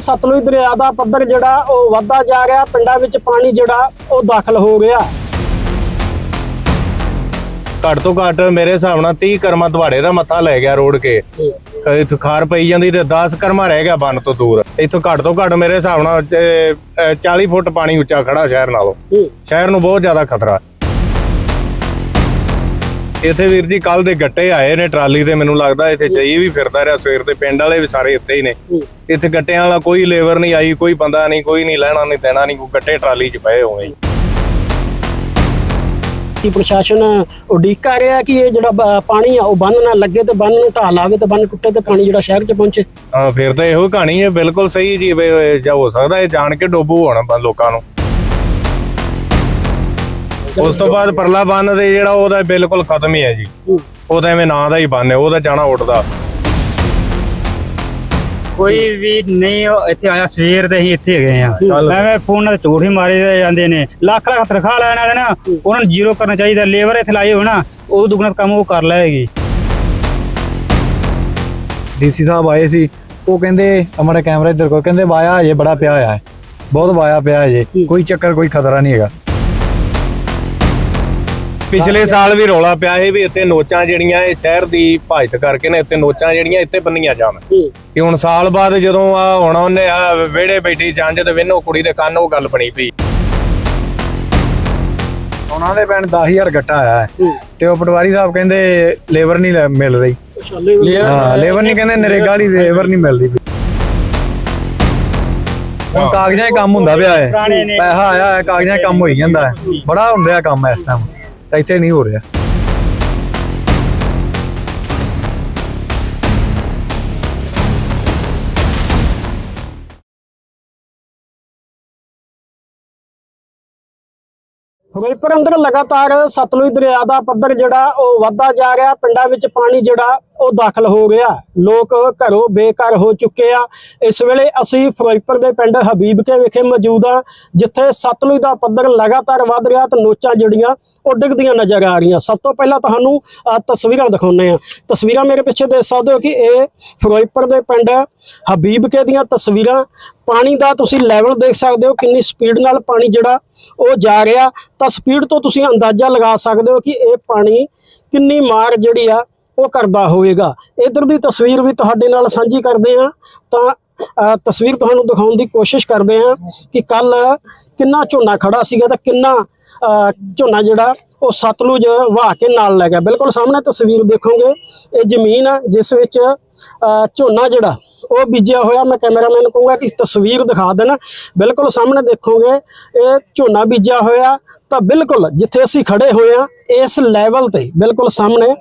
ਸਤਲੁਜ ਦਰਿਆ ਦਾ ਪੱਧਰ ਜਿਹੜਾ ਉਹ ਵੱਧਦਾ ਜਾ ਰਿਹਾ। ਪਿੰਡਾਂ ਵਿੱਚ ਪਾਣੀ ਜਿਹੜਾ ਉਹ ਦਾਖਲ ਹੋ ਗਿਆ। ਘੱਟ ਤੋਂ ਘੱਟ ਮੇਰੇ ਹਿਸਾਬ ਨਾਲ 30 ਕਰਮਾ ਦਵਾੜੇ ਦਾ ਮੱਥਾ ਲੈ ਗਿਆ ਰੋੜ ਕੇ। ਇੱਥੋਂ ਖਾਰ ਪਈ ਜਾਂਦੀ ਤੇ 10 ਕਰਮਾ ਰਹਿ ਗਿਆ ਬੰਨ ਤੋਂ ਦੂਰ। ਇੱਥੋਂ ਘੱਟ ਤੋਂ ਘੱਟ ਮੇਰੇ ਹਿਸਾਬ ਨਾਲ ਤੇ, ਅਹ, 40 ਫੁੱਟ ਪਾਣੀ ਉੱਚਾ ਖੜਾ ਸ਼ਹਿਰ ਨਾਲੋਂ। ਸ਼ਹਿਰ ਨੂੰ ਬਹੁਤ ਜ਼ਿਆਦਾ ਖਤਰਾ। ਇੱਥੇ ਵੀਰ ਜੀ ਕੱਲ ਦੇ ਗੱਟੇ ਆਏ ਨੇ ਟਰਾਲੀ ਤੇ ਮੈਨੂੰ ਲੱਗਦਾ ਇੱਥੇ ਚਾਈ ਵੀ ਫਿਰਦਾ ਰਿਹਾ ਸਵੇਰ ਦੇ ਪਿੰਡ ਵਾਲੇ ਵੀ ਸਾਰੇ ਇੱਥੇ ਹੀ ਨੇ। ਇੱਥੇ ਗੱਟਿਆਂ ਵਾਲਾ ਕੋਈ ਲੇਬਰ ਨਹੀਂ ਆਈ ਕੋਈ ਬੰਦਾ ਨਹੀਂ ਕੋਈ ਨਹੀਂ ਲੈਣਾ ਨਹੀਂ ਦੇਣਾ ਨਹੀਂ ਕੋਈ ਗੱਟੇ ਟਰਾਲੀ 'ਚ ਪਏ ਹੋਏ ਕੀ ਪ੍ਰਸ਼ਾਸਨ ਉਡੀਕ ਕਰ ਰਿਹਾ ਕਿ ਇਹ ਜਿਹੜਾ ਪਾਣੀ ਆ ਉਹ ਬੰਨ ਨਾ ਲੱਗੇ ਤੇ ਬੰਨ ਨੂੰ ਢਾਹ ਲਾਵੇ ਤੇ ਬੰਨ ਟੁੱਟੇ ਤੇ ਪਾਣੀ ਜਿਹੜਾ ਸ਼ਹਿਰ 'ਚ ਪਹੁੰਚੇ? ਹਾਂ ਫਿਰ ਤਾਂ ਇਹੋ ਕਹਾਣੀ ਹੈ ਬਿਲਕੁਲ ਸਹੀ ਜੀ ਹੋ ਸਕਦਾ ਇਹ ਜਾਣ ਕੇ ਡੋਬੂ ਹੋਣਾ ਲੋਕਾਂ ਨੂੰ। ਉਸ ਤੋਂ ਬਾਅਦ ਪਰਲਾ ਬੰਨ ਦੇ ਜਿਹੜਾ ਉਹਦਾ ਬਿਲਕੁਲ ਖਤਮ ਹੀ ਹੈ ਜੀ। ਉਹਦਾ ਐਵੇਂ ਨਾਂ ਦਾ ਹੀ ਬੰਨ ਹੈ ਉਹਦਾ ਜਾਣਾ ਉੱਡਦਾ ਕੋਈ ਵੀ ਨਹੀਂ ਉਹ ਇੱਥੇ ਆਇਆ ਸਵੇਰ ਦੇ ਹੀ ਇੱਥੇ ਗਏ ਆ। ਐਵੇਂ ਫੋਨ ਨਾਲ ਝੂਠ ਹੀ ਮਾਰੇ ਜਾਂਦੇ ਨੇ। ਲੱਖ ਲੱਖ ਤਨਖਾਹ ਲੈਣ ਵਾਲੇ ਨਾ ਉਹਨਾਂ ਨੂੰ ਜ਼ੀਰੋ ਕਰਨਾ ਚਾਹੀਦਾ। ਲੇਬਰ ਇੱਥੇ ਲਾਏ ਹੋ ਨਾ ਉਹ ਦੁਗਣਾ ਕੰਮ ਉਹ ਕਰ ਲਏਗੀ। ਡੀਸੀ ਸਾਹਿਬ ਆਏ ਸੀ ਉਹ ਕਹਿੰਦੇ ਹਮਾਰਾ ਕੈਮਰਾ ਇੱਧਰ ਕੋ ਕਹਿੰਦੇ ਵਾਇਆ ਹਜੇ ਬੜਾ ਪਿਆ ਹੋਇਆ ਹੈ। ਬਹੁਤ ਵਾਇਆ ਪਿਆ ਹੈ। ਹਜੇ ਕੋਈ ਚੱਕਰ ਕੋਈ ਖਤਰਾ ਨਹੀਂ ਹੈਗਾ। ਪਿਛਲੇ ਸਾਲ ਵੀ ਰੌਲਾ ਪਿਆ ਸੀ ਵੀ ਇੱਥੇ ਨੋਚਾਂ ਜਿਹੜੀਆਂ ਇਹ ਸ਼ਹਿਰ ਦੀ ਭਾਜਤ ਕਰਕੇ ਨੇ ਇੱਥੇ ਨੋਚਾਂ ਜਿਹੜੀਆਂ ਇੱਥੇ ਬੰਨੀਆਂ ਜਾਣ। ਕਿ ਹੁਣ ਸਾਲ ਬਾਅਦ ਜਦੋਂ ਆ ਹੁਣ ਉਹਨੇ ਆ ਵਿਹੜੇ ਬੈਠੀ ਜੰਜ ਤੇ ਵਿੰਨੋ ਕੁੜੀ ਦੇ ਕੰਨ ਉਹ ਗੱਲ ਬਣੀ ਪਈ। ਉਹਨਾਂ ਦੇ ਪਿੰਡ 10000 ਗੱਟਾ ਆਇਆ ਹੈ। ਤੇ ਉਹ ਪਟਵਾਰੀ ਸਾਹਿਬ ਕਹਿੰਦੇ ਲੇਬਰ ਨਹੀਂ ਮਿਲ ਰਹੀ। ਹਾਂ ਲੇਬਰ ਨਹੀਂ ਕਹਿੰਦੇ ਨਰੇਗਾ ਵਾਲੀ ਲੇਬਰ ਨਹੀਂ ਮਿਲਦੀ ਹੁਣ ਕਾਗਜ਼ਾਂ 'ਚ ਕੰਮ ਹੁੰਦਾ ਪਿਆ ਹੈ। ਪੈਸਾ ਆਇਆ ਹੈ ਕਾਗਜ਼ਾਂ 'ਚ ਕੰਮ ਹੋਈ ਜਾਂਦਾ ਹੈ। ਬੜਾ ਹੁੰਦਾ ਕੰਮ ਇਸ ਟਾਈਮ ਇੱਥੇ ਨਹੀਂ ਹੋ ਰਿਹਾ। ਫਿਰੋਜ਼ਪੁਰ ਅੰਦਰ ਲਗਾਤਾਰ ਸਤਲੁਜ ਦਰਿਆ ਦਾ ਪੱਧਰ ਜਿਹੜਾ ਉਹ ਵੱਧਦਾ ਜਾ ਰਿਹਾ। ਪਿੰਡਾਂ ਵਿੱਚ ਪਾਣੀ ਜਿਹੜਾ ਉਹ ਦਾਖਲ ਹੋ ਗਿਆ। ਲੋਕ ਘਰੋਂ ਬੇਘਰ ਹੋ ਚੁੱਕੇ ਆ। ਇਸ ਵੇਲੇ ਅਸੀਂ ਫਿਰੋਜ਼ਪੁਰ ਦੇ ਪਿੰਡ ਹਬੀਬਕੇ ਵਿਖੇ ਮੌਜੂਦ ਆ, ਜਿੱਥੇ ਸਤਲੁਜ ਦਾ ਪੱਧਰ ਲਗਾਤਾਰ ਵੱਧ ਰਿਹਾ ਤੇ ਨੋਚਾਂ ਜਿਹੜੀਆਂ ਉਹ ਡਿੱਗਦੀਆਂ ਨਜ਼ਰ ਆ ਰਹੀਆਂ। ਸਭ ਤੋਂ ਪਹਿਲਾਂ ਤੁਹਾਨੂੰ ਤਸਵੀਰਾਂ ਦਿਖਾਉਂਦੇ ਆ ਤਸਵੀਰਾਂ ਮੇਰੇ ਪਿੱਛੇ ਦੇਖ ਸਕਦੇ ਹੋ ਕਿ ਇਹ ਫਿਰੋਜ਼ਪੁਰ ਦੇ ਪਿੰਡ ਹਬੀਬਕੇ ਦੀਆਂ ਤਸਵੀਰਾਂ। ਪਾਣੀ ਦਾ ਤੁਸੀਂ ਲੈਵਲ ਦੇਖ ਸਕਦੇ ਹੋ, ਕਿੰਨੀ ਸਪੀਡ ਨਾਲ ਪਾਣੀ ਜਿਹੜਾ ਉਹ ਜਾ ਰਿਹਾ। ਤਾਂ ਸਪੀਡ ਤੋਂ ਤੁਸੀਂ ਅੰਦਾਜ਼ਾ ਲਗਾ ਸਕਦੇ ਹੋ ਕਿ ਇਹ ਪਾਣੀ ਕਿੰਨੀ ਮਾਰ ਜਿਹੜੀ ਆ ਉਹ ਕਰਦਾ ਹੋਵੇਗਾ। ਇਧਰ ਦੀ ਤਸਵੀਰ ਵੀ ਤੁਹਾਡੇ ਨਾਲ ਸਾਂਝੀ ਕਰਦੇ ਹਾਂ। ਤਾਂ ਤਸਵੀਰ ਤੁਹਾਨੂੰ ਦਿਖਾਉਣ ਦੀ ਕੋਸ਼ਿਸ਼ ਕਰਦੇ ਹਾਂ ਕਿ ਕੱਲ ਕਿੰਨਾ ਝੋਨਾ ਖੜਾ ਸੀਗਾ ਤਾਂ ਕਿੰਨਾ ਝੋਨਾ ਜਿਹੜਾ ਉਹ ਸਤਲੁਜ ਵਹਾ ਕੇ ਨਾਲ ਲੈ ਗਿਆ। ਬਿਲਕੁਲ ਸਾਹਮਣੇ ਤਸਵੀਰ ਦੇਖੋਗੇ, ਇਹ ਜ਼ਮੀਨ ਆ, ਜਿਸ ਵਿੱਚ ਝੋਨਾ ਜਿਹੜਾ ਉਹ ਬੀਜਿਆ ਹੋਇਆ, ਮੈਂ ਕੈਮਰਾਮੈਨ ਨੂੰ ਕਹੂੰਗਾ ਕਿ ਤਸਵੀਰ ਦਿਖਾ ਦੇਣ। ਬਿਲਕੁਲ ਸਾਹਮਣੇ ਦੇਖੋਗੇ, ਇਹ ਝੋਨਾ ਬੀਜਿਆ ਹੋਇਆ। ਤਾਂ ਬਿਲਕੁਲ ਜਿੱਥੇ ਅਸੀਂ ਖੜੇ ਹੋਏ ਆ ਇਸ ਲੈਵਲ ਤੇ, ਬਿਲਕੁਲ ਸਾਹਮਣੇ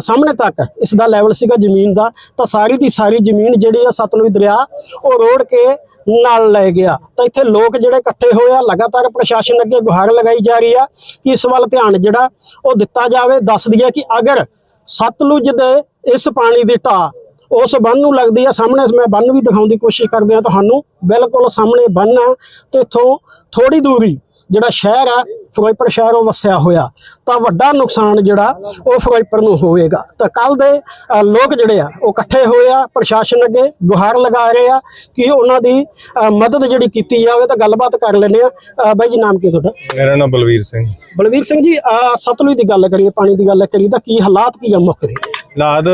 ਸਾਹਮਣੇ ਤੱਕ ਇਸ ਦਾ ਲੈਵਲ ਸੀਗਾ ਜ਼ਮੀਨ ਦਾ। ਤਾਂ ਸਾਰੀ ਦੀ ਸਾਰੀ ਜ਼ਮੀਨ ਜਿਹੜੀ ਆ ਸਤਲੁਜ ਦਰਿਆ, ਉਹ ਰੋੜ ਕੇ ਨਾਲ ਲੈ ਗਿਆ। ਤਾਂ ਇੱਥੇ ਲੋਕ ਜਿਹੜੇ ਇਕੱਠੇ ਹੋਏ ਆ, ਲਗਾਤਾਰ ਪ੍ਰਸ਼ਾਸਨ ਅੱਗੇ ਗੁਹਾਰ ਲਗਾਈ ਜਾ ਰਹੀ ਆ ਕਿ ਇਸ ਵੱਲ ਧਿਆਨ ਜਿਹੜਾ ਉਹ ਦਿੱਤਾ ਜਾਵੇ। ਦੱਸ ਦਈਏ ਕਿ ਅਗਰ ਸਤਲੁਜ ਦੇ ਇਸ ਪਾਣੀ ਦੀ ਢਾਹ ਉਸ ਬੰਨ ਨੂੰ ਲੱਗਦੀ ਆ ਸਾਹਮਣੇ ਮੈਂ ਬੰਨ ਵੀ ਦਿਖਾਉਣ ਦੀ ਕੋਸ਼ਿਸ਼ ਕਰਦੇ ਆ ਤੁਹਾਨੂੰ। ਬਿਲਕੁਲ ਸਾਹਮਣੇ ਬੰਨ ਆ ਤੇ ਇੱਥੋਂ ਥੋੜੀ ਦੂਰੀ ਜਿਹੜਾ ਸ਼ਹਿਰ ਆ ਫਿਰੋਜ਼ਪੁਰ ਸ਼ਹਿਰ ਉਹ ਵਸਿਆ ਹੋਇਆ ਤਾਂ ਵੱਡਾ ਨੁਕਸਾਨ ਜਿਹੜਾ ਉਹ ਫਿਰੋਜ਼ਪੁਰ ਨੂੰ ਹੋਵੇਗਾ। ਤਾਂ ਕੱਲ ਦੇ ਲੋਕ ਜਿਹੜੇ ਆ ਉਹ ਇਕੱਠੇ ਹੋਏ ਆ ਪ੍ਰਸ਼ਾਸਨ ਅੱਗੇ ਗੁਹਾਰ ਲਗਾ ਰਹੇ ਆ ਕਿ ਉਹਨਾਂ ਦੀ ਮਦਦ ਜਿਹੜੀ ਕੀਤੀ ਜਾਵੇ ਤਾਂ ਗੱਲਬਾਤ ਕਰ ਲੈਂਦੇ ਆ ਬਾਈ ਜੀ ਨਾਮ ਕੀ ਤੁਹਾਡਾ? ਮੇਰਾ ਨਾਮ ਬਲਵੀਰ ਸਿੰਘ। ਬਲਵੀਰ ਸਿੰਘ ਜੀ ਸਤਲੁਜ ਦੀ ਗੱਲ ਕਰੀਏ ਪਾਣੀ ਦੀ ਗੱਲ ਕਰੀਏ ਤਾਂ ਕੀ ਹਾਲਾਤ ਕੀ ਆ ਮੁੱਖ ਦੇ? ਲਾਦ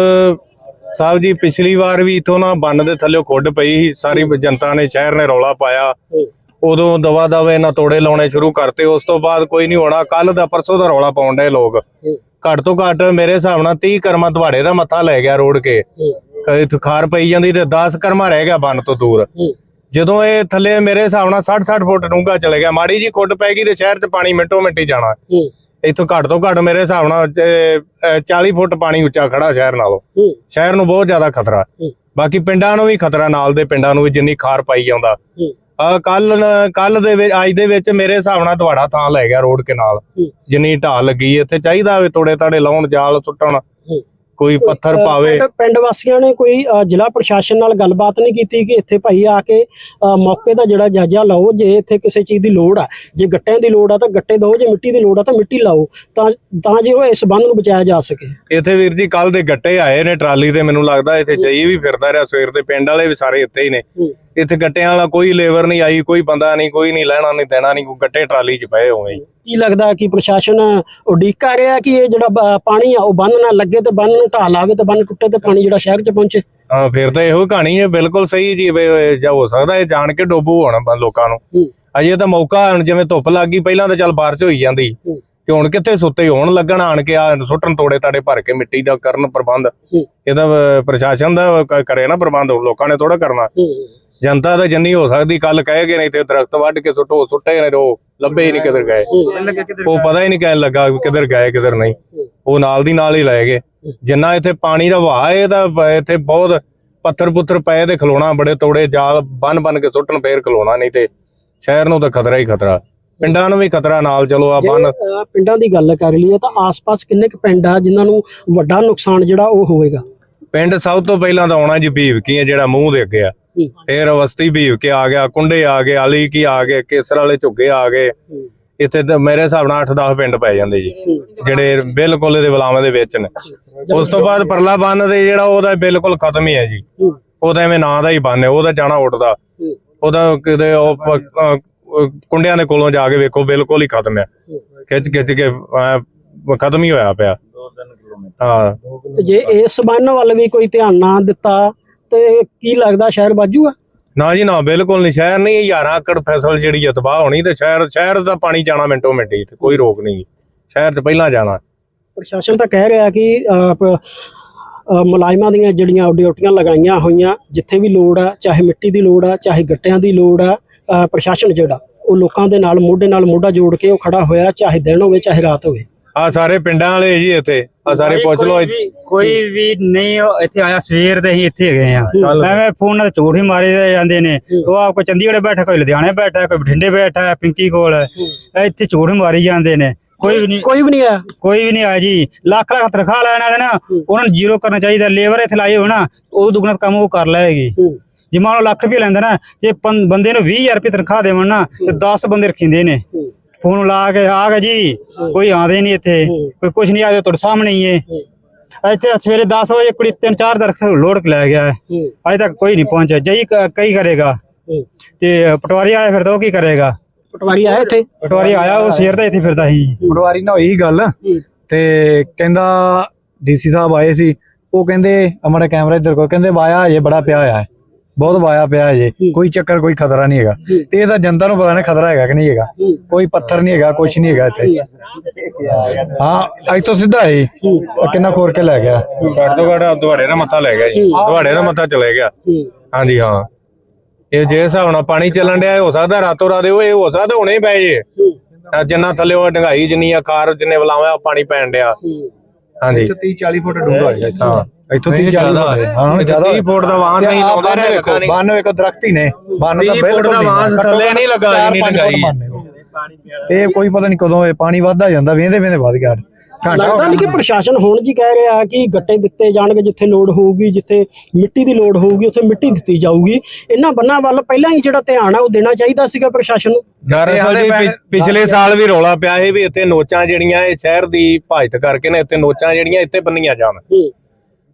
ਸਾਹਿਬ ਜੀ ਪਿਛਲੀ ਵਾਰ ਵੀ ਇਥੋਂ ਨਾ ਬੰਨ ਦੇ ਥੱਲੇ ਖੁੱਡ ਪਈ ਸੀ। ਸਾਰੀ ਜਨਤਾ ਨੇ ਸ਼ਹਿਰ ਨੇ ਰੌਲਾ ਪਾਇਆ। ਉਦੋਂ ਦਵਾ ਦਵੇ ਇਹਨਾਂ ਤੋੜੇ ਲਾਉਣੇ ਸ਼ੁਰੂ ਕਰਤੇ। ਉਸ ਤੋਂ ਬਾਅਦ ਕੋਈ ਨਹੀਂ ਹੋਣਾ। ਕੱਲ ਦਾ ਪਰਸੋਂ ਦਾ ਰੌਲਾ ਪਾਉਣ ਦੇ ਲੋਕ। ਘੱਟ ਤੋਂ ਘੱਟ ਮੇਰੇ ਹਿਸਾਬ ਨਾਲ 30 ਕਰਮਾ ਦਵਾੜੇ ਦਾ ਮੱਥਾ ਲੈ ਗਿਆ ਰੋੜ ਕੇ। ਇੱਥੋਂ ਖਾਰ ਪਈ ਜਾਂਦੀ ਤੇ 10 ਕਰਮਾ ਰਹਿ ਗਿਆ ਬੰਨ ਤੋਂ ਦੂਰ। ਜਦੋਂ ਇਹ ਥੱਲੇ ਮੇਰੇ ਹਿਸਾਬ ਨਾਲ 60 60 ਫੁੱਟ ਡੂੰਘਾ ਚਲੇ ਗਿਆ। ਮਾੜੀ ਜੀ ਖੁੱਡ ਪੈ ਗਈ ਤੇ ਸ਼ਹਿਰ 'ਚ ਪਾਣੀ ਮਿੰਟੋ ਮਿੰਟੀ ਜਾਣਾ। ਇੱਥੋਂ ਘੱਟ ਤੋਂ ਘੱਟ ਮੇਰੇ ਹਿਸਾਬ ਨਾਲ ਅਹ, ਅਹ, 40 ਫੁੱਟ ਪਾਣੀ ਉੱਚਾ ਖੜਾ ਸ਼ਹਿਰ ਨਾਲੋਂ। ਸ਼ਹਿਰ ਨੂੰ ਬਹੁਤ ਜ਼ਿਆਦਾ ਖਤਰਾ। ਬਾਕੀ ਪਿੰਡਾਂ ਨੂੰ ਵੀ ਖਤਰਾ ਨਾਲ ਦੇ ਪਿੰਡਾਂ ਨੂੰ ਵੀ ਜਿੰਨੀ ਖਾਰ ਪਾਈ ਜਾਂਦਾ। ਕੱਲ ਕੱਲ ਦੇ ਵਿੱਚ ਅੱਜ ਦੇ ਵਿੱਚ ਮੇਰੇ ਹਿਸਾਬ ਨਾਲ ਤੁਹਾਡਾ ਥਾਂ ਲੈ ਗਿਆ ਰੋਡ ਕੇ ਨਾਲ। ਜਿੰਨੀ ਢਾਲ ਲੱਗੀ ਇੱਥੇ ਚਾਹੀਦਾ ਵੇ ਤੋੜੇ ਤਾੜੇ ਲਾਉਣ ਜਾਲ ਸੁੱਟਣ। ਕੋਈ ਪੱਥਰ ਪਾਵੇ। ਪਿੰਡ- ਵਾਸੀਆਂ ਨੇ ਕੋਈ ਜ਼ਿਲ੍ਹਾ ਪ੍ਰਸ਼ਾਸਨ ਨਾਲ ਗੱਲਬਾਤ ਨਹੀਂ ਕੀਤੀ ਕਿ ਇੱਥੇ ਭਾਈ ਆ ਕੇ ਮੌਕੇ ਦਾ ਜਿਹੜਾ ਜਾਇਜ਼ਾ ਲਓ ਜੇ ਇੱਥੇ ਕਿਸੇ ਚੀਜ਼ ਦੀ ਲੋੜ ਆ ਜੇ ਗੱਟਿਆਂ ਦੀ ਲੋੜ ਆ ਤਾਂ ਗੱਟੇ ਦਿਓ ਜੇ ਮਿੱਟੀ ਦੀ ਲੋੜ ਆ ਤਾਂ ਮਿੱਟੀ ਲਾਓ ਤਾਂ ਤਾਂ ਜੇ ਉਹ ਇਸ ਬੰਨ ਨੂੰ ਬਚਾਇਆ ਜਾ ਸਕੇ। ਇੱਥੇ ਵੀਰ ਜੀ ਕੱਲ ਦੇ ਗੱਟੇ ਆਏ ਨੇ ਟਰਾਲੀ ਤੇ ਮੈਨੂੰ ਲੱਗਦਾ ਇੱਥੇ ਚਾਈ ਵੀ ਫਿਰਦਾ ਰਿਹਾ ਸਵੇਰ ਦੇ ਪਿੰਡ ਵਾਲੇ ਵੀ ਸਾਰੇ ਇੱਥੇ ਹੀ ਨੇ। ਇੱਥੇ ਗੱਟਿਆਂ ਵਾਲਾ ਕੋਈ ਲੇਬਰ ਨਹੀਂ ਆਈ ਕੋਈ ਬੰਦਾ ਨਹੀਂ ਕੋਈ ਨਹੀਂ ਲੈਣਾ ਨਹੀਂ ਦੇਣਾ ਨਹੀਂ ਕੋਈ ਗੱਟੇ ਟਰਾਲੀ 'ਚ ਪਏ ਹੋਏ ਜੀ। ਕੀ ਲੱਗਦਾ ਕਿ ਪ੍ਰਸ਼ਾਸਨ ਉਡੀਕ ਕਰ ਰਿਹਾ ਕਿ ਇਹ ਜਿਹੜਾ ਬ- ਪਾਣੀ ਆ ਉਹ ਬੰਨ ਨਾ ਲੱਗੇ ਤੇ ਬੰਨ ਨੂੰ ਢਾਹ ਲਾਵੇ ਤੇ ਬੰਨ ਟੁੱਟੇ ਤੇ ਪਾਣੀ ਜਿਹੜਾ ਸ਼ਹਿਰ 'ਚ ਪਹੁੰਚੇ ਹਾਂ ਫਿਰ ਤਾਂ ਇਹੋ ਕਹਾਣੀ ਹੈ ਬਿਲਕੁਲ ਸਹੀ ਜੀ ਵੀ ਇਹ ਜਾਂ ਹੋ ਸਕਦਾ ਇਹ ਜਾਣ ਕੇ ਡੋਬੂ ਹੋਣਾ ਲੋਕਾਂ ਨੂੰ ਹੂੰ। ਅਜੇ ਤਾਂ ਮੌਕਾ ਹੁਣ ਜਿਵੇਂ ਧੁੱਪ ਲੱਗ ਗਈ ਪਹਿਲਾਂ ਤਾਂ ਚੱਲ ਬਾਰਿਸ਼ ਹੋਈ ਜਾਂਦੀ ਹੂੰ। ਤੇ ਹੁਣ ਕਿੱਥੇ ਸੁੱਤੇ ਹੋਣ ਲੱਗਣ ਆਣ ਕੇ ਆ ਸੁੱਟਣ ਤੋੜੇ ਤਾੜੇ ਭਰ ਕੇ ਮਿੱਟੀ ਦਾ ਕਰਨ ਪ੍ਰਬੰਧ ਹੂੰ। ਇਹਦਾ ਅਹ, ਪ੍ਰਸ਼ਾਸਨ ਦਾ ਕ- ਕਰੇ ਨਾ ਪ੍ਰਬੰਧ ਲੋਕਾਂ ਨੇ ਥੋੜਾ ਕਰਨਾ ਜਨਤਾ ਤਾਂ ਜਿੰਨੀ ਹੋ ਸਕਦੀ ਕੱਲ ਕਹੇਗੇ ਨਹੀਂ ਤੇ ਦਰਖਤ ਵੱਢ ਕੇ ਸੁੱਟੋ ਸੁੱਟੇ ਨੇ ਉਹ ਲੱਭੇ ਹੀ ਨਹੀਂ ਕਿਧਰ ਗਏ। ਉਹ ਪਤਾ ਹੀ ਨਹੀਂ ਕਹਿਣ ਲੱਗਾ ਕਿੱਧਰ ਗਏ ਕਿੱਧਰ ਨਹੀਂ। ਉਹ ਨਾਲ ਦੀ ਨਾਲ ਹੀ ਲੈ ਗਏ। ਜਿੰਨਾ ਇੱਥੇ ਪਾਣੀ ਦਾ ਵਹਾਅ ਹੈ ਤਾਂ ਇੱਥੇ ਬਹੁਤ ਪੱਥਰ ਪੁੱਥਰ ਪਏ ਤੇ ਖਲੋਣਾ ਬੜੇ ਤੋੜੇ ਜਾਲ ਬਨ ਬਨ ਕੇ ਸੁੱਟਣ ਫੇਰ ਖਲੋਣਾ ਨਹੀਂ ਤੇ ਸ਼ਹਿਰ ਨੂੰ ਤਾਂ ਖਤਰਾ ਹੀ ਖਤਰਾ। ਪਿੰਡਾਂ ਨੂੰ ਵੀ ਖਤਰਾ ਨਾਲ ਚਲੋ ਆ ਬੰਨ ਪਿੰਡਾਂ ਦੀ ਗੱਲ ਕਰ ਲਈਏ ਤਾਂ ਆਸ-ਪਾਸ ਕਿੰਨੇ ਕੁ ਪਿੰਡ ਆ ਜਿਨ੍ਹਾਂ ਨੂੰ ਵੱਡਾ ਨੁਕਸਾਨ ਜਿਹੜਾ ਉਹ ਹੋਵੇਗਾ? ਪਿੰਡ ਸਭ ਤੋਂ ਪਹਿਲਾਂ ਤਾਂ ਆਉਣਾ ਜੀ ਭੀਵਕੀ ਹੈ ਜਿਹੜਾ ਮੂੰਹ ਦੇ ਅੱਗੇ ਆ। ਫੇਰ ਅਵਸਥੀ ਭੀਵਕੇ ਆ ਗਿਆ ਕੁੰਡੇ ਆ ਗਏ ਆਲੀ ਕੀ ਆ ਗਏ ਕੇਸਰ ਵਾਲੇ ਝੁੱਗੇ ਆ ਗਏ। ਇੱਥੇ ਤਾਂ ਮੇਰੇ ਹਿਸਾਬ ਨਾਲ 8-10 ਪਿੰਡ ਪੈ ਜਾਂਦੇ ਜੀ ਜਿਹੜੇ ਬਿਲਕੁਲ ਇਹਦੇ ਬਲਾਵਾਂ ਦੇ ਵਿੱਚ ਨੇ। ਉਸ ਤੋਂ ਬਾਅਦ ਪਰਲਾ ਬੰਨ ਦੇ ਜਿਹੜਾ ਉਹਦਾ ਬਿਲਕੁਲ ਖਤਮ ਹੀ ਹੈ ਜੀ। ਉਹ ਤਾਂ ਐਵੇਂ ਨਾਂ ਦਾ ਹੀ ਬੰਨ ਹੈ ਉਹਦਾ ਜਾਣਾ ਉੱਡਦਾ ਉਹਦਾ ਕਿਤੇ ਉਹ ਕੁੰਡਿਆਂ ਦੇ ਕੋਲੋਂ ਜਾ ਕੇ ਵੇਖੋ ਬਿਲਕੁਲ ਹੀ ਖਤਮ ਹੈ। ਖਿੱਚ ਖਿੱਚ ਕੇ ਖਤਮ ਹੀ ਹੋਇਆ ਪਿਆ। ਹਾਂ। ਤੇ ਜੇ ਇਸ ਬੰਨ ਵੱਲ ਵੀ ਕੋਈ ਧਿਆਨ ਨਾ ਦਿੱਤਾ ਤੇ ਕੀ ਲੱਗਦਾ ਸ਼ਹਿਰ ਬਾਜੂਗਾ ਨਾ ਜੀ ਨਾ ਬਿਲਕੁਲ ਨਹੀਂ। ਸ਼ਹਿਰ ਨਹੀਂ ਹਜ਼ਾਰਾਂ ਏਕੜ ਫਸਲ ਜਿਹੜੀ ਆ ਤਬਾਹ ਹੋਣੀ ਤੇ ਸ਼ਹਿਰ ਸ਼ਹਿਰ ਦਾ ਪਾਣੀ ਜਾਣਾ ਮਿੰਟੋ ਮਿੰਟੀ ਤੇ ਕੋਈ ਰੋਕ ਨਹੀਂ ਸ਼ਹਿਰ 'ਚ ਪਹਿਲਾਂ ਜਾਣਾ। ਪ੍ਰਸ਼ਾਸਨ ਤਾਂ ਕਹਿ ਰਿਹਾ ਕਿ ਮੁਲਾਜ਼ਮਾਂ ਦੀਆਂ ਜਿਹੜੀਆਂ ਡਿਊਟੀਆਂ ਲਗਾਈਆਂ ਹੋਈਆਂ ਜਿੱਥੇ ਵੀ ਲੋੜ ਆ ਚਾਹੇ ਮਿੱਟੀ ਦੀ ਲੋੜ ਆ ਚਾਹੇ ਗੱਟਿਆਂ ਦੀ ਲੋੜ ਆ ਪ੍ਰਸ਼ਾਸਨ ਜਿਹੜਾ ਉਹ ਲੋਕਾਂ ਦੇ ਨਾਲ ਮੋਢੇ ਨਾਲ ਮੋਢਾ ਜੋੜ ਕੇ ਉਹ ਖੜਾ ਹੋਇਆ ਚਾਹੇ ਦਿਨ ਹੋਵੇ ਚਾਹੇ ਰਾਤ ਹੋਵੇ। ਆ ਸਾਰੇ ਪਿੰਡਾਂ ਵਾਲੇ ਜੀ ਇੱਥੇ। ਆ ਸਾਰੇ ਪੁੱਛ ਲਓ ਕੋਈ ਵੀ- ਨਹੀਂ ਇੱਥੇ ਆਇਆ ਸਵੇਰ ਦੇ ਹੀ ਇੱਥੇ ਹੈਗੇ ਆ। ਐਵੇਂ ਫੋਨਾਂ ਤੇ ਝੂਠ ਹੀ ਮਾਰੇ ਜਾਂਦੇ ਨੇ। ਉਹ ਆਪ ਕੋਈ ਚੰਡੀਗੜ੍ਹ ਬੈਠਾ ਕੋਈ ਲੁਧਿਆਣੇ ਬੈਠਾ ਕੋਈ ਬਠਿੰਡੇ ਬੈਠਾ ਪਿੰਕੀ ਕੋਲ। ਇੱਥੇ ਝੂਠ ਮਾਰੀ ਜਾਂਦੇ ਨੇ। ਕੋਈ ਵੀ ਨਹੀਂ ਕੋਈ ਵੀ ਨਹੀਂ ਆਇਆ। ਕੋਈ ਵੀ ਨਹੀਂ ਆਇਆ ਜੀ। ਲੱਖ ਲੱਖ ਤਨਖਾਹ ਲੈਣ ਵਾਲੇ ਨਾ ਉਹਨਾਂ ਨੂੰ ਜ਼ੀਰੋ ਕਰਨਾ ਚਾਹੀਦਾ। ਲੇਬਰ ਇੱਥੇ ਲਾਏ ਹੋ ਨਾ ਉਹ ਦੁਗਣਾ ਕੰਮ ਉਹ ਕਰ ਲਏਗੀ। ਜੇ ਮੰਨ ਲਓ ਲੱਖ ਰੁਪਏ ਲੈਂਦਾ ਨਾ ਜੇ ਬੰਦੇ ਨੂੰ 20000 ਰੁਪਏ ਤਨਖਾਹ ਦੇਵਣ ਨਾ ਤੇ 10 ਬੰਦੇ ਰੱਖਿੰਦੇ ਨੇ। ਫੋਨ ਲਾ ਕੇ ਆ ਗਏ ਜੀ। ਕੋਈ ਆਉਂਦੇ ਨਹੀਂ ਇੱਥੇ। ਕੋਈ ਕੁਝ ਨਹੀਂ ਆਇਆ ਤੁਹਾਡੇ ਸਾਹਮਣੇ ਹੀ ਹੈ। ਇੱਥੇ ਸਵੇਰੇ 10 ਵਜੇ ਕੁੜੀ ਤਿੰਨ ਚਾਰ ਦਰਖਤ ਲੋਡ ਕੇ ਲੈ ਗਿਆ ਹੈ। ਅਜੇ ਤੱਕ ਕੋਈ ਨਹੀਂ ਪਹੁੰਚਿਆ। ਜਈ ਕ- ਕਈ ਕਰੇਗਾ। ਤੇ ਪਟਵਾਰੀ ਆਇਆ ਫਿਰ ਤਾਂ ਉਹ ਕੀ ਕਰੇਗਾ? ਪਟਵਾਰੀ ਆਇਆ ਇੱਥੇ? ਪਟਵਾਰੀ ਆਇਆ ਉਹ ਸਵੇਰ ਦਾ ਇੱਥੇ ਫਿਰਦਾ ਸੀ। ਪਟਵਾਰੀ ਨਾਲ ਹੋਈ ਗੱਲ। ਤੇ ਕਹਿੰਦਾ ਡੀਸੀ ਸਾਹਿਬ ਆਏ ਸੀ। ਉਹ ਕਹਿੰਦੇ ਅਮਰਾ ਕੈਮਰਾ ਇੱਧਰ ਕੋਲ ਕਹਿੰਦੇ ਵਾਇਆ ਹਜੇ ਬੜਾ ਪਿਆ ਹੋਇਆ ਹੈ। ਬਹੁਤ ਵਾਇਆ ਪਿਆ ਹਜੇ। ਕੋਈ ਚੱਕਰ ਕੋਈ ਖਤਰਾ ਨਹੀਂ ਹੈਗਾ। ਤੇ ਇਹ ਤਾਂ ਜਨਤਾ ਨੂੰ ਪਤਾ ਨਹੀਂ ਖਤਰਾ ਹੈਗਾ ਕਿ ਨਹੀਂ ਹੈਗਾ। ਕੋਈ ਪੱਥਰ ਨਹੀਂ ਹੈਗਾ ਕੁਝ ਨਹੀਂ ਹੈਗਾ ਇੱਥੇ। ਹਾਂ ਅੱਜ ਤੋਂ ਸਿੱਧਾ ਹੀ ਕਿੰਨਾ ਖੋਰ ਕੇ ਲੈ ਗਿਆ। ਘੱਟ ਤੋਂ ਘੱਟ ਦੁਹਾੜੇ ਦਾ ਮੱਥਾ ਲੈ ਗਿਆ ਜੀ। ਦੁਹਾੜੇ ਦਾ ਮੱਥਾ ਚਲੇ ਗਿਆ। ਹਾਂਜੀ ਹਾਂ। ਇਹ ਜੇ ਹਿਸਾਬ ਨਾਲ ਪਾਣੀ ਚੱਲਣ ਡਿਆ ਹੋ ਸਕਦਾ ਰਾਤੋਂ ਰਾਤ ਇਹ ਇਹ ਹੋ ਸਕਦਾ ਹੁਣੇ ਹੀ ਪੈ ਜੇ। ਜਿੰਨਾ ਥੱਲੇ ਉਹ ਡੰਗਾਈ ਜਿੰਨੀ ਆ ਕਾਰ ਜਿੰਨੇ ਬਲਾਵਾਂ ਪਾਣੀ ਪੈਣ ਡਿਆ। ਹਾਂਜੀ। 30 40 ਫੁੱਟ ਡੂੰਘਾ ਹੈ ਹਾਂ। ਇੱਥੋਂ ਨਹੀਂ 30 40 ਜ਼ਿਆਦਾ ਹੈ। ਹਾਂ ਇੱਥੇ ਜ਼ਿਆਦਾ 30 ਫੁੱਟ ਦਾ ਵਾਹਨ ਨਹੀਂ ਲਾਉਂਦੇ ਨੇ, ਲੱਗਾ ਨਹੀਂ। ਬਾਨ ਵੇਖੋ ਦਰਖਤ ਹੀ ਨੇ। ਬਾਨ ਤਾਂ 30 ਫੁੱਟ ਬਿਲਕੁਲ ਦਾ ਵਾਹਨ ਥੱਲੇ ਨਹੀਂ ਲੱਗਾ, ਚਾਰ ਇੰਨੀ ਪੰਜ ਡੂੰਘਾਈ। ਫੁੱਟ ਬਾਨ ਨੇ। ਤੇ ਕੋਈ ਪਤਾ ਨਹੀਂ ਕਦੋਂ ਇਹ ਪਾਣੀ ਵੱਧਦਾ ਜਾਂਦਾ ਵੇਂਦੇ ਵੇਂਦੇ ਵੱਧ ਗਿਆ। ਘੰਟਾ ਲੱਗਦਾ ਨਹੀਂ ਕਿ ਪ੍ਰਸ਼ਾਸਨ ਹੁਣ ਜੀ ਕਹਿ ਰਿਹਾ ਕਿ ਗੱਟੇ ਦਿੱਤੇ ਜਾਣਗੇ ਜਿੱਥੇ ਲੋੜ ਹੋਊਗੀ ਜਿੱਥੇ ਮਿੱਟੀ ਦੀ ਲੋੜ ਹੋਊਗੀ ਉੱਥੇ ਮਿੱਟੀ ਦਿੱਤੀ ਜਾਊਗੀ। ਇਹਨਾਂ ਬੰਨਾਂ ਵੱਲ ਪਹਿਲਾਂ ਹੀ ਜਿਹੜਾ ਧਿਆਨ ਆ ਉਹ ਦੇਣਾ ਚਾਹੀਦਾ ਸੀਗਾ ਪ੍ਰਸ਼ਾਸਨ ਨੂੰ। ਯਾਰ ਇਹ ਹਾਲੇ ਪਿ- ਪਿਛਲੇ ਸਾਲ ਵੀ ਰੌਲਾ ਪਿਆ ਸੀ ਵੀ ਇੱਥੇ ਨੋਚਾਂ ਜਿਹੜੀਆਂ ਇਹ ਸ਼ਹਿਰ ਦੀ ਭਾਜਤ ਕਰਕੇ ਨੇ ਇੱਥੇ ਨੋਚਾਂ ਜਿਹੜੀਆਂ ਇੱਥੇ ਬੰਨੀਆਂ ਜਾਣ।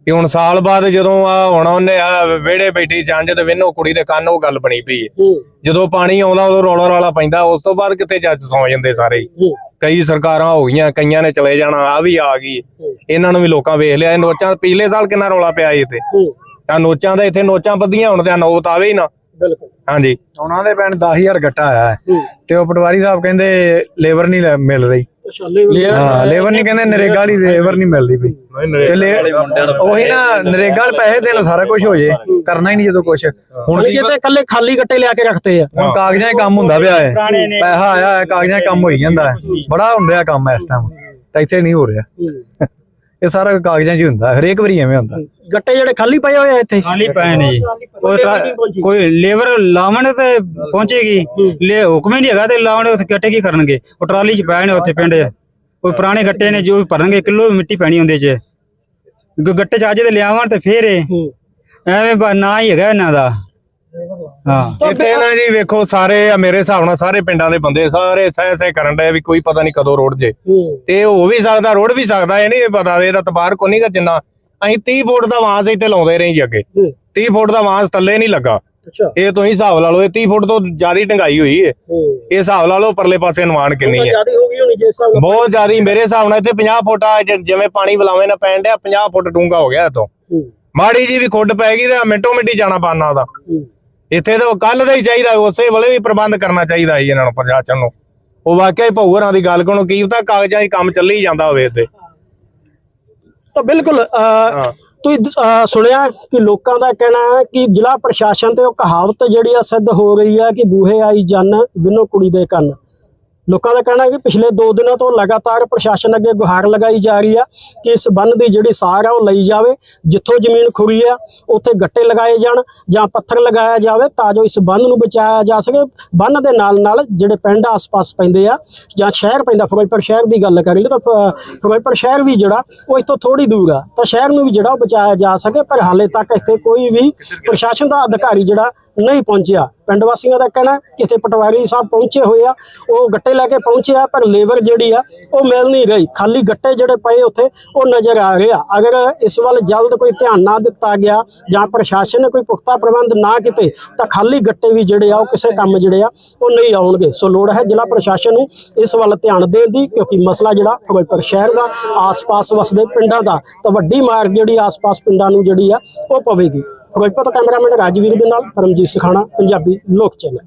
ਕਿ ਹੁਣ ਸਾਲ ਬਾਅਦ ਜਦੋਂ ਆ ਹੁਣ ਉਹਨੇ ਆ ਵਿਹੜੇ ਬੈਠੀ ਜੰਜ ਤੇ ਵਿੰਨੋ ਕੁੜੀ ਦੇ ਕੰਨ ਉਹ ਗੱਲ ਬਣੀ ਪਈ ਹੈ। ਜਦੋਂ ਪਾਣੀ ਆਉਂਦਾ ਉਦੋਂ ਰੌਲਾ ਰੌਲਾ ਪੈਂਦਾ ਉਸ ਤੋਂ ਬਾਅਦ ਕਿਤੇ ਜੱਜ ਸੌ ਜਾਂਦੇ ਸਾਰੇ? ਹੀ। ਕਈ ਸਰਕਾਰਾਂ ਹੋ ਗਈਆਂ ਕਈਆਂ ਨੇ ਚਲੇ ਜਾਣਾ ਆ ਵੀ ਆ ਗਈ ਇਹਨਾਂ ਨੂੰ ਵੀ ਲੋਕਾਂ ਵੇਖ ਲਿਆ ਇਹ ਨੋਚਾਂ ਪਿਛਲੇ ਸਾਲ ਕਿੰਨਾ ਰੌਲਾ ਪਿਆ ਇੱਥੇ। ਆ ਨੋਚਾਂ ਦਾ ਇੱਥੇ ਨੋਚਾਂ ਬੱਧੀਆਂ ਹੁਣ ਤੇ ਨੋਤ ਆਵੇ ਹੀ ਨਾ। ਬਿਲਕੁਲ। ਹਾਂਜੀ। ਉਹਨਾਂ ਦੇ ਪਿੰਡ 10000 ਗੱਟਾ ਆਇਆ ਤੇ ਉਹ ਪਟਵਾਰੀ ਸਾਹਿਬ ਕਹਿੰਦੇ ਲੇਬਰ ਨਹੀਂ ਮਿਲ ਰਹੀ। ਹਾਂ ਲੇਬਰ ਨਹੀਂ ਕਹਿੰਦੇ ਨਰੇਗਾ ਵਾਲੀ ਲੇਬਰ ਨਹੀਂ ਮਿਲਦੀ ਪਈ। ਤੇ ਲੇ- ਉਹੀ ਨਾ ਨਰੇਗਾ ਵਾਲੇ ਪੈਸੇ ਦੇਣ ਸਾਰਾ ਕੁਝ ਹੋ ਜੇ। ਕਰਨਾ ਹੀ ਨਹੀਂ ਜਦੋਂ ਕੁਝ ਹੁਣ ਹੁਣ ਕਿਤੇ ਇਕੱਲੇ ਖਾਲੀ ਗੱਟੇ ਲਿਆ ਕੇ ਰੱਖਤੇ ਆ। ਹੁਣ ਕਾਗਜ਼ਾਂ 'ਚ ਕੰਮ ਹੁੰਦਾ ਪਿਆ ਹੈ। ਪੈਸਾ ਆਇਆ ਹੈ ਕਾਗਜ਼ਾਂ 'ਚ ਕੰਮ ਹੋਈ ਜਾਂਦਾ ਹੈ। ਬੜਾ ਹੁੰਦਾ ਕੰਮ ਇਸ ਟਾਈਮ ਤਾਂ ਇੱਥੇ ਨਹੀਂ ਹੋ ਰਿਹਾ। ਇਹ ਸਾਰਾ ਕਾਗਜ਼ਾਂ 'ਚ ਹੀ ਹੁੰਦਾ ਹਰੇਕ ਵਾਰੀ ਐਵੇਂ ਹੁੰਦਾ। ਗੱਟੇ ਜਿਹੜੇ ਖਾਲੀ ਪਏ ਹੋਏ ਆ ਇੱਥੇ? ਖਾਲੀ ਪਏ ਨੇ ਜੀ। ਕੋਈ ਕੋਈ ਲੇਬਰ ਲਾਵਣ ਤੇ ਪਹੁੰਚੇਗੀ? ਲੈ ਹੁਕਮ ਹੀ ਨਹੀਂ ਹੈਗਾ ਤੇ ਲਾਵਣ ਉੱਥੇ ਗੱਟੇ ਕੀ ਕਰਨਗੇ? ਉਹ ਟਰਾਲੀ 'ਚ ਪਏ ਨੇ ਉੱਥੇ ਪਿੰਡ। ਕੋਈ ਪੁਰਾਣੇ ਗੱਟੇ ਨੇ ਜੋ ਵੀ ਭਰਨਗੇ ਕਿਲੋ ਮਿੱਟੀ ਪੈਣੀ ਹੁੰਦੇ 'ਚ ਗ- ਗੱਟੇ 'ਚ ਅੱਜ ਤੇ ਲਿਆਵਣ ਤੇ ਫੇਰ ਇਹ। ਐਵੇਂ ਬਸ ਨਾ ਹੀ ਹੈਗਾ ਇਹਨਾਂ ਦਾ। ਹਾਂ। ਇੱਥੇ ਨਾ ਜੀ ਵੇਖੋ ਸਾਰੇ ਆ ਮੇਰੇ ਹਿਸਾਬ ਨਾਲ ਸਾਰੇ ਪਿੰਡਾਂ ਦੇ ਬੰਦੇ ਸਾਰੇ ਸਹਿ ਸਹਿ ਕਰਨ ਡਏ ਵੀ ਕੋਈ ਪਤਾ ਨਹੀਂ ਕਦੋਂ ਰੋੜ ਜੇ। ਤੇ ਹੋ ਵੀ ਸਕਦਾ ਰੋੜ ਵੀ ਸਕਦਾ ਇਹ ਨਹੀਂ ਪਤਾ ਇਹਦਾ ਤਬਾਰ ਕੋ ਨਹੀਂਗਾ ਜਿੰਨਾ। ਅਸੀਂ 30 ਫੁੱਟ ਦਾ ਵਾਂਸ ਇੱਥੇ ਲਾਉਂਦੇ ਰਹੇ ਜੀ ਅੱਗੇ। 30 ਫੁੱਟ ਦਾ ਵਾਂਸ ਥੱਲੇ ਨਹੀਂ ਲੱਗਾ। ਅੱਛਾ। ਇਹ ਤੁਸੀਂ ਹਿਸਾਬ ਲਾ ਲਓ ਇਹ 30 ਫੁੱਟ ਤੋਂ ਜ਼ਿਆਦਾ ਡੰਗਾਈ ਹੋਈ ਹੈ। ਇਹ ਹਿਸਾਬ ਲਾ ਲਓ ਪਰਲੇ ਪਾਸੇ ਨਿਵਾਣ ਕਿੰਨੀ ਹੈ ਜ਼ਿਆਦਾ ਹੋ ਗਈ ਹੋਣੀ ਜਿਸ ਹਿਸਾਬ ਨਾਲ। ਬਹੁਤ ਜ਼ਿਆਦੀ ਮੇਰੇ ਹਿਸਾਬ ਨਾਲ ਇੱਥੇ 50 ਫੁੱਟ ਆ ਜਿਵੇਂ ਪਾਣੀ ਬਲਾਵੇਂ ਨਾ ਪੈਣ ਡਿਆ 50 ਫੁੱਟ ਡੂੰਘਾ ਹੋ ਗਿਆ ਇਤੋਂ ਮਾੜੀ ਜੀ ਵੀ ਖੁੱਡ ਪੈ ਗਈ ਤੇ ਮਿੰਟੋ ਮਿੰਟੀ ਜਾਣਾ ਪਾਣਾ ਉਹਦਾ। ਹੂੰ। ਇੱਥੇ ਤਾਂ ਕੱਲ ਦਾ ਹੀ ਚਾਹੀਦਾ ਉਸੇ ਵੇਲੇ ਵੀ ਪ੍ਰਬੰਧ ਕਰਨਾ ਚਾਹੀਦਾ ਸੀ ਇਹਨਾਂ ਨੂੰ ਪ੍ਰਸ਼ਾਸਨ ਨੂੰ। ਉਹ ਵਾਕਿਆ ਹੀ ਭਊਰਾਂ ਦੀ ਗੱਲ ਕੋਣ ਕੀ ਪਤਾ ਕਾਗਜ਼ਾਂ 'ਚ ਕੰਮ ਚੱਲੀ ਜਾਂਦਾ ਹੋਵੇ ਇੱਥੇ। ਤਾਂ ਬਿਲਕੁਲ ਅਹ, ਤੁਸੀਂ ਦ- ਸੁਣਿਆ ਕਿ ਲੋਕਾਂ ਦਾ ਕਹਿਣਾ ਹੈ ਕਿ ਜ਼ਿਲ੍ਹਾ ਪ੍ਰਸ਼ਾਸਨ ਤੇ ਉਹ ਕਹਾਵਤ ਜਿਹੜੀ ਆ ਸਿੱਧ ਹੋ ਰਹੀ ਹੈ ਕਿ ਬੂਹੇ ਆਈ ਜਨ ਵਿਨੋ ਕੁੜੀ ਦੇ ਕੰਨ। ਲੋਕਾਂ ਦਾ ਕਹਿਣਾ ਹੈ ਕਿ ਪਿਛਲੇ 2 ਦਿਨਾਂ ਤੋਂ ਲਗਾਤਾਰ ਪ੍ਰਸ਼ਾਸਨ ਅੱਗੇ ਗੁਹਾਰ ਲਗਾਈ ਜਾ ਰਹੀ ਆ ਕਿ ਇਸ ਬੰਨ ਦੀ ਜਿਹੜੀ ਸਾਰ ਆ ਉਹ ਲਈ ਜਾਵੇ, ਜਿੱਥੋਂ ਜ਼ਮੀਨ ਖੁਰੀ ਆ, ਉੱਥੇ ਗੱਟੇ ਲਗਾਏ ਜਾਣ ਜਾਂ ਪੱਥਰ ਲਗਾਇਆ ਜਾਵੇ ਤਾਂ ਜੋ ਇਸ ਬੰਨ ਨੂੰ ਬਚਾਇਆ ਜਾ ਸਕੇ। ਬੰਨ ਦੇ ਨਾਲ ਨਾਲ ਜਿਹੜੇ ਪਿੰਡ ਆਸ-ਪਾਸ ਪੈਂਦੇ ਆ ਜਾਂ ਸ਼ਹਿਰ ਪੈਂਦਾ, ਫਿਰੋਜ਼ਪੁਰ ਸ਼ਹਿਰ ਦੀ ਗੱਲ ਕਰੀ ਤਾਂ ਫਿਰੋਜ਼ਪੁਰ ਸ਼ਹਿਰ ਵੀ ਜਿਹੜਾ ਉਹ ਇੱਥੋਂ ਥੋੜੀ ਦੂਰ ਆ। ਤਾਂ ਸ਼ਹਿਰ ਨੂੰ ਵੀ ਜਿਹੜਾ ਉਹ ਬਚਾਇਆ ਜਾ ਸਕੇ, ਪਰ ਹਾਲੇ ਤੱਕ ਇੱਥੇ ਕੋਈ ਵੀ ਪ੍ਰਸ਼ਾਸਨ ਦਾ ਅਧਿਕਾਰੀ ਜਿਹੜਾ ਨਹੀਂ ਪਹੁੰਚਿਆ। ਪਿੰਡ ਵਾਸੀਆਂ ਦਾ ਕਹਿਣਾ ਕਿਤੇ ਪਟਵਾਰੀ ਸਾਹਿਬ ਪਹੁੰਚੇ ਹੋਏ ਆ, ਉਹ ਗੱਟੇ ਲੈ ਕੇ ਪਹੁੰਚੇ ਆ, ਪਰ ਲੇਬਰ ਜਿਹੜੀ ਆ, ਉਹ ਮਿਲ ਨਹੀਂ ਰਹੀ। ਖਾਲੀ ਗੱਟੇ ਜਿਹੜੇ ਪਏ ਉੱਥੇ, ਉਹ ਨਜ਼ਰ ਆ ਰਹੇ ਆ। ਅਗਰ ਇਸ ਵੱਲ ਜਲਦ ਕੋਈ ਧਿਆਨ ਨਾ ਦਿੱਤਾ ਗਿਆ ਜਾਂ ਪ੍ਰਸ਼ਾਸਨ ਨੇ ਕੋਈ ਪੁਖਤਾ ਪ੍ਰਬੰਧ ਨਾ ਕੀਤੇ, ਤਾਂ ਖਾਲੀ ਗੱਟੇ ਵੀ ਜਿਹੜੇ ਆ, ਉਹ ਕਿਸੇ ਕੰਮ ਜਿਹੜੇ ਆ, ਉਹ ਨਹੀਂ ਆਉਣਗੇ। ਸੋ ਲੋੜ ਹੈ ਜ਼ਿਲ੍ਹਾ ਪ੍ਰਸ਼ਾਸਨ ਨੂੰ ਇਸ ਵੱਲ ਧਿਆਨ ਦੇਣ ਦੀ, ਕਿਉਂਕਿ ਮਸਲਾ ਜਿਹੜਾ ਫਿਰੋਜ਼ਪੁਰ ਸ਼ਹਿਰ ਦਾ, ਆਸ-ਪਾਸ ਵਸਦੇ ਪਿੰਡਾਂ ਦਾ, ਤਾਂ ਵੱਡੀ ਮਾਰ ਜਿਹੜੀ ਆਸ-ਪਾਸ ਪਿੰਡਾਂ ਨੂੰ ਜਿਹੜੀ ਆ, ਉਹ ਪਵੇਗੀ। ਫਿਰੋਜ਼ਪੁਰ ਤੋਂ ਕੈਮਰਾਮੈਨ ਰਾਜਵੀਰ ਦੇ ਨਾਲ ਪਰਮਜੀਤ ਸਖਾਣਾ ਪੰਜਾਬੀ ਲੋਕ ਚੈਨਲ।